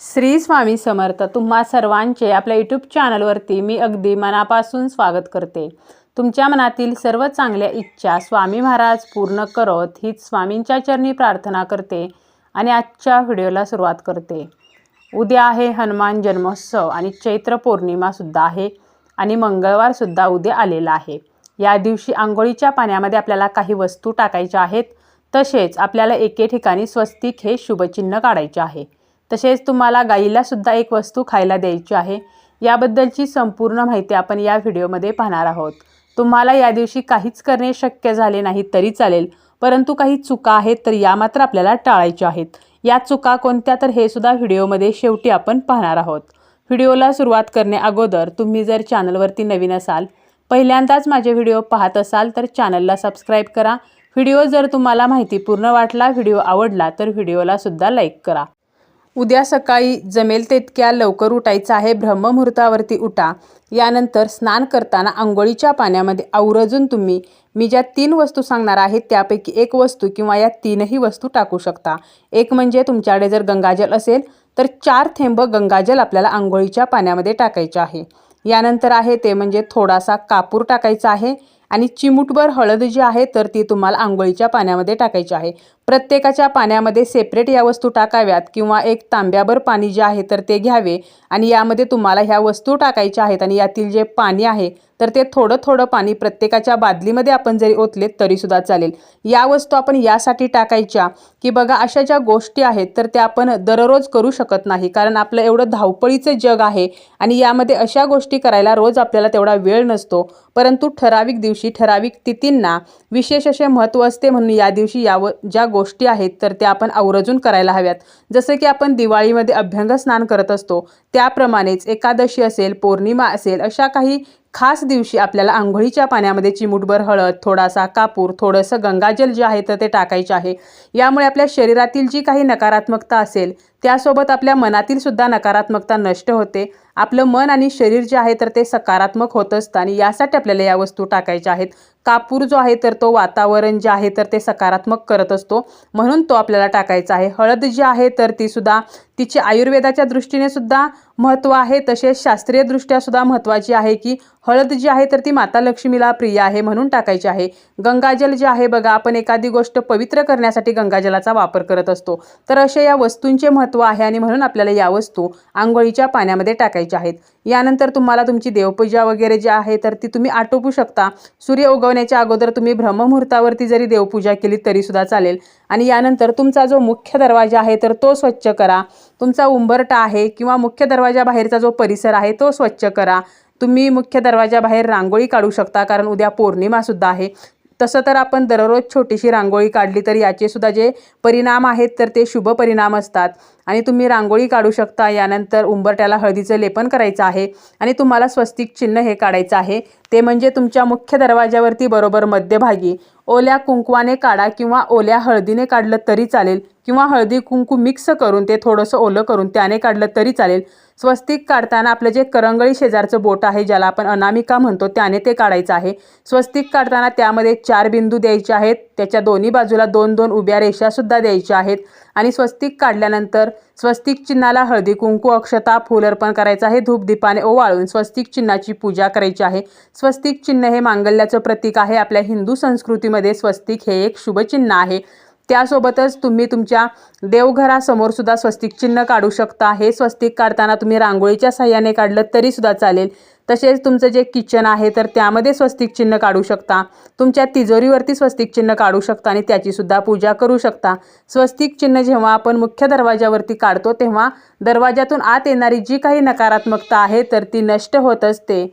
श्री स्वामी समर्थ तुम्हा सर्वांचे आपल्या यूट्यूब चॅनलवरती मी अगदी मनापासून स्वागत करते. तुमच्या मनातील सर्व चांगल्या इच्छा स्वामी महाराज पूर्ण करत हीच स्वामींच्या चरणी प्रार्थना करते आणि आजच्या व्हिडिओला सुरुवात करते. उद्या आहे हनुमान जन्मोत्सव आणि चैत्र पौर्णिमासुद्धा आहे आणि मंगळवारसुद्धा उद्या आलेला आहे. या दिवशी आंघोळीच्या पाण्यामध्ये आपल्याला काही वस्तू टाकायच्या आहेत तसेच आपल्याला एके ठिकाणी स्वस्तिक हे शुभचिन्ह काढायचे आहे. तसेच तुम्हाला गाईला सुद्धा एक वस्तू खायला द्यायची आहे. याबद्दलची संपूर्ण माहिती आपण या व्हिडिओमध्ये पाहणार आहोत. तुम्हाला या दिवशी काहीच करणे शक्य झाले नाही तरी चालेल परंतु काही चुका आहेत तर या मात्र आपल्याला टाळायच्या आहेत. या चुका कोणत्या तर हे सुद्धा व्हिडिओमध्ये शेवटी आपण पाहणार आहोत. व्हिडिओला सुरुवात करणे अगोदर तुम्ही जर चॅनलवरती नवीन असाल पहिल्यांदाच माझे व्हिडिओ पाहत असाल तर चॅनलला सबस्क्राईब करा. व्हिडिओ जर तुम्हाला माहिती पूर्ण वाटला व्हिडिओ आवडला तर व्हिडिओला सुद्धा लाईक करा. उद्या सकाळी जमेल तितक्या लवकर उठायचं आहे. ब्रह्ममुहूर्तावरती उठा. यानंतर स्नान करताना आंघोळीच्या पाण्यामध्ये आवर्जून तुम्ही मी ज्या तीन वस्तू सांगणार आहे त्यापैकी एक वस्तू किंवा या तीनही वस्तू टाकू शकता. एक म्हणजे तुमच्याकडे जर गंगाजल असेल तर चार थेंब गंगाजल आपल्याला आंघोळीच्या पाण्यामध्ये टाकायचे आहे. यानंतर आहे ते म्हणजे थोडासा कापूर टाकायचा आहे. आणि चिमूटभर हळद जी आहे तर ती तुम्हाला आंघोळीच्या पाण्यामध्ये टाकायची आहे. प्रत्येकाच्या पाण्यामध्ये सेपरेट या वस्तू टाकाव्यात किंवा एक तांब्याभर पाणी जे आहे तर ते घ्यावे. आणि यामध्ये तुम्हाला ह्या वस्तू टाकायच्या आहेत आणि यातील जे पाणी आहे तर ते थोडं थोडं पाणी प्रत्येकाच्या बादलीमध्ये आपण जरी ओतले तरीसुद्धा चालेल. या वस्तू आपण यासाठी टाकायच्या की बघा अशा ज्या गोष्टी आहेत तर त्या आपण दररोज करू शकत नाही. कारण आपलं एवढं धावपळीचं जग आहे आणि यामध्ये अशा गोष्टी करायला रोज आपल्याला तेवढा वेळ नसतो. परंतु ठराविक दिवशी ठराविक तिथींना विशेष असे महत्त्व असते म्हणून या दिवशी याव ज्या गोष्टी आहेत तर त्या आपण आवर्जून करायला हव्यात. जसं की आपण दिवाळीमध्ये अभ्यंग स्नान करत असतो त्याप्रमाणेच एकादशी असेल पौर्णिमा असेल अशा काही खास दिवशी आपल्याला आंघोळीच्या पाण्यामध्ये चिमूटभर हळद थोडासा कापूर थोडंसं गंगाजल जे आहे तर ते टाकायचे आहे. यामुळे आपल्या शरीरातील जी काही नकारात्मकता असेल त्यासोबत आपल्या मनातील सुद्धा नकारात्मकता नष्ट होते. आपलं मन आणि शरीर जे आहे तर ते सकारात्मक होत असतं आणि यासाठी आपल्याला या वस्तू टाकायच्या आहेत. कापूर जो आहे तर तो वातावरण जे आहे तर ते सकारात्मक करत असतो. म्हणून तो आपल्याला टाकायचा आहे. हळद जी आहे तर ती सुद्धा तिची आयुर्वेदाच्या दृष्टीने सुद्धा महत्त्व आहे. तसेच शास्त्रीयदृष्ट्या सुद्धा महत्त्वाची आहे की हळद जी आहे तर ती माता लक्ष्मीला प्रिय आहे म्हणून टाकायची आहे. गंगाजल जे आहे बघा आपण एखादी गोष्ट पवित्र करण्यासाठी गंगाजलाचा वापर करत असतो. तर अशा या वस्तूंचे महत्त्व आहे आणि म्हणून आपल्याला या वस्तू आंघोळीच्या पाण्यामध्ये टाकायच्या आहेत. यानंतर तुम्हाला तुमची देवपूजा वगैरे जी आहे तर ती तुम्ही आटोपू शकता. सूर्य उगवण्याच्या अगोदर तुम्ही ब्रह्ममुहूर्तावरती जरी देवपूजा केली तरीसुद्धा चालेल. आणि यानंतर तुमचा जो मुख्य दरवाजा आहे तर तो स्वच्छ करा. तुमचा उंबरटा आहे किंवा मुख्य दरवाजाबाहेरचा जो परिसर आहे तो स्वच्छ करा. तुम्ही मुख्य दरवाजाबाहेर रांगोळी काढू शकता कारण उद्या पौर्णिमासुद्धा आहे. तसं तर आपण दररोज छोटीशी रांगोळी काढली तर याचे सुद्धा जे परिणाम आहेत तर ते शुभ परिणाम असतात. आणि तुम्ही रांगोळी काढू शकता यानंतर उंबरट्याला हळदीचं लेपन करायचं आहे आणि तुम्हाला स्वस्तिक चिन्ह हे काढायचं आहे. ते म्हणजे तुमच्या मुख्य दरवाजावरती बरोबर मध्यभागी ओल्या कुंकवाने काढा किंवा ओल्या हळदीने काढलं तरी चालेल किंवा हळदी कुंकू मिक्स करून ते थोडंसं ओलं करून त्याने काढलं तरी चालेल. स्वस्तिक काढताना आपलं जे करंगळी शेजारचं बोट आहे ज्याला आपण अनामिका म्हणतो त्याने ते काढायचं आहे. स्वस्तिक काढताना त्यामध्ये चार बिंदू द्यायचे आहेत. त्याच्या दोन्ही बाजूला दोन दोन उभ्या रेषासुद्धा द्यायच्या आहेत. आणि स्वस्तिक काढल्यानंतर स्वस्तिक चिन्हाला हळदी कुंकू अक्षता फूल अर्पण करायचं आहे. धूपदीपाने ओवाळून स्वस्तिक चिन्हाची पूजा करायची आहे. स्वस्तिक चिन्ह हे मांगल्याचं प्रतीक आहे. आपल्या हिंदू संस्कृतीमध्ये स्वस्तिक हे एक शुभचिन्ह आहे. त्यासोबतच तुम्ही तुमच्या देवघरासमोर सुद्धा स्वस्तिक चिन्ह काढू शकता. हे स्वस्तिक काढताना तुम्ही रांगोळीच्या सहाय्याने काढलं तरी सुद्धा चालेल. तसेच तुमचं जे किचन आहे तर त्यामध्ये स्वस्तिक चिन्ह काढू शकता. तुमच्या तिजोरीवरती स्वस्तिक चिन्ह काढू शकता आणि त्याची सुद्धा पूजा करू शकता. स्वस्तिक चिन्ह जेव्हा आपण मुख्य दरवाजावरती काढतो तेव्हा दरवाजातून आत येणारी जी काही नकारात्मकता आहे तर ती नष्ट होत असते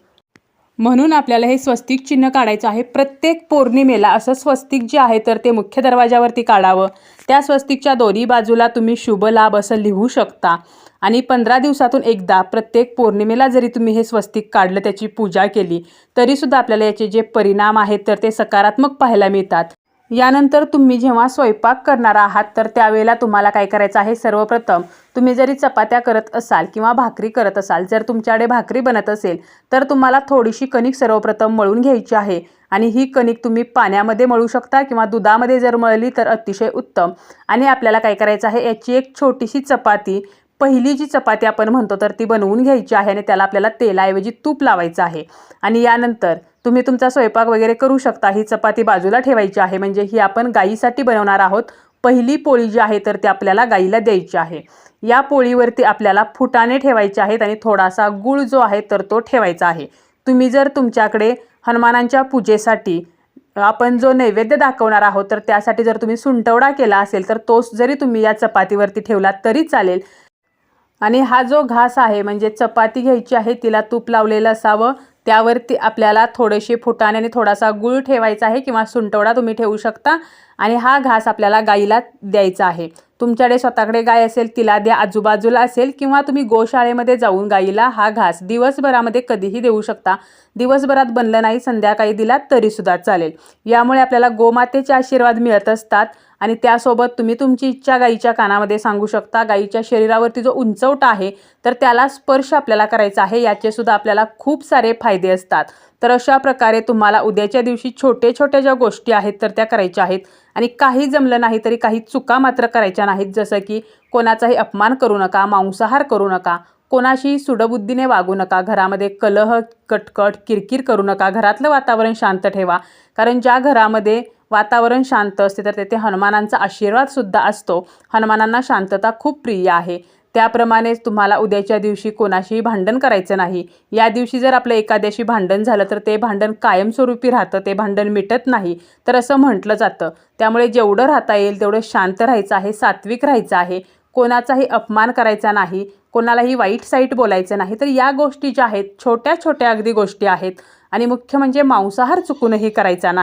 म्हणून आपल्याला हे स्वस्तिक चिन्ह काढायचं आहे. प्रत्येक पौर्णिमेला असं स्वस्तिक जे आहे तर ते मुख्य दरवाजावरती काढावं. त्या स्वस्तिकच्या दोन्ही बाजूला तुम्ही शुभ लाभ असं लिहू शकता. आणि पंधरा दिवसातून एकदा प्रत्येक पौर्णिमेला जरी तुम्ही हे स्वस्तिक काढलं त्याची पूजा केली तरीसुद्धा आपल्याला याचे जे परिणाम आहेत तर ते सकारात्मक पाहायला मिळतात. यानंतर तुम्ही जेव्हा स्वयंपाक करणार आहात तर त्यावेळेला तुम्हाला काय करायचं आहे? सर्वप्रथम तुम्ही जरी चपात्या करत असाल किंवा भाकरी करत असाल जर तुमच्याकडे भाकरी बनत असेल तर तुम्हाला थोडीशी कणिक सर्वप्रथम मळून घ्यायची आहे. आणि ही कणिक तुम्ही पाण्यामध्ये मळू शकता किंवा दुधामध्ये जर मळली तर अतिशय उत्तम. आणि आपल्याला काय करायचं आहे? याची एक छोटीशी चपाती पहिली जी चपाती आपण म्हणतो तर ती बनवून घ्यायची आहे आणि त्याला आपल्याला तेलाऐवजी तूप लावायचं आहे. आणि यानंतर तुम्ही तुमचा स्वयंपाक वगैरे करू शकता. ही चपाती बाजूला ठेवायची आहे. म्हणजे ही आपण गाईसाठी बनवणार आहोत. पहिली पोळी जी आहे तर ती आपल्याला गाईला द्यायची आहे. या पोळीवरती आपल्याला फुटाणे ठेवायचे आहेत आणि थोडासा गूळ जो आहे तर तो ठेवायचा आहे. तुम्ही जर तुमच्याकडे हनुमानांच्या पूजेसाठी आपण जो नैवेद्य दाखवणार आहोत तर त्यासाठी जर तुम्ही सुंटवडा केला असेल तर तोच जरी तुम्ही या चपातीवरती ठेवला तरी चालेल. आणि हा जो घास आहे म्हणजे चपाती घ्यायची आहे तिला तूप लावलेलं असावं. त्यावरती आपल्याला थोडेसे फुटाणे आणि थोडासा गूळ ठेवायचा आहे किंवा सुंटवडा तुम्ही ठेवू शकता. आणि हा घास आपल्याला गाईला द्यायचा आहे. तुमच्याकडे स्वतःकडे गाय असेल तिला द्या आजूबाजूला असेल किंवा तुम्ही गोशाळेमध्ये जाऊन गाईला हा घास दिवसभरामध्ये कधीही देऊ शकता. दिवसभरात बनलं नाही संध्याकाळी दिला तरीसुद्धा चालेल. यामुळे आपल्याला गोमातेचे आशीर्वाद मिळत असतात आणि त्यासोबत तुम्ही तुमची इच्छा गाईच्या कानामध्ये सांगू शकता. गाईच्या शरीरावरती जो उंचवटा आहे तर त्याला स्पर्श आपल्याला करायचा आहे. याचे सुद्धा आपल्याला खूप सारे फायदे असतात. तर अशा प्रकारे तुम्हाला उद्याच्या दिवशी छोटे छोट्या ज्या गोष्टी आहेत तर त्या करायच्या आहेत. आणि काही जमलं नाही तरी काही चुका मात्र करायच्या नाहीत. जसं की कोणाचाही अपमान करू नका मांसाहार करू नका कोणाशी सुडबुद्धीने वागू नका घरामध्ये कलह कटकट किरकिर करू नका घरातलं वातावरण शांत ठेवा. कारण ज्या घरामध्ये वातावरण शांत असते तर तेथे हनुमानांचा आशीर्वादसुद्धा असतो. हनुमानांना शांतता खूप प्रिय आहे. त्याप्रमाणेच तुम्हाला उद्याच्या दिवशी कोणाशीही भांडण करायचं नाही. या दिवशी जर आपलं एखाद्याशी भांडण झालं तर ते भांडण कायमस्वरूपी राहतं ते भांडण मिटत नाही. तर असं म्हटलं जातं. त्यामुळे जेवढं राहता येईल तेवढं शांत राहायचं आहे सात्विक राहायचं आहे. कोणाचाही अपमान करायचा नाही कोणालाही वाईट साईट बोलायचं नाही. तर या गोष्टी ज्या आहेत छोट्या छोट्या अगदी गोष्टी आहेत. आणि मुख्य म्हणजे मांसाहार चुकूनही करायचा नाही.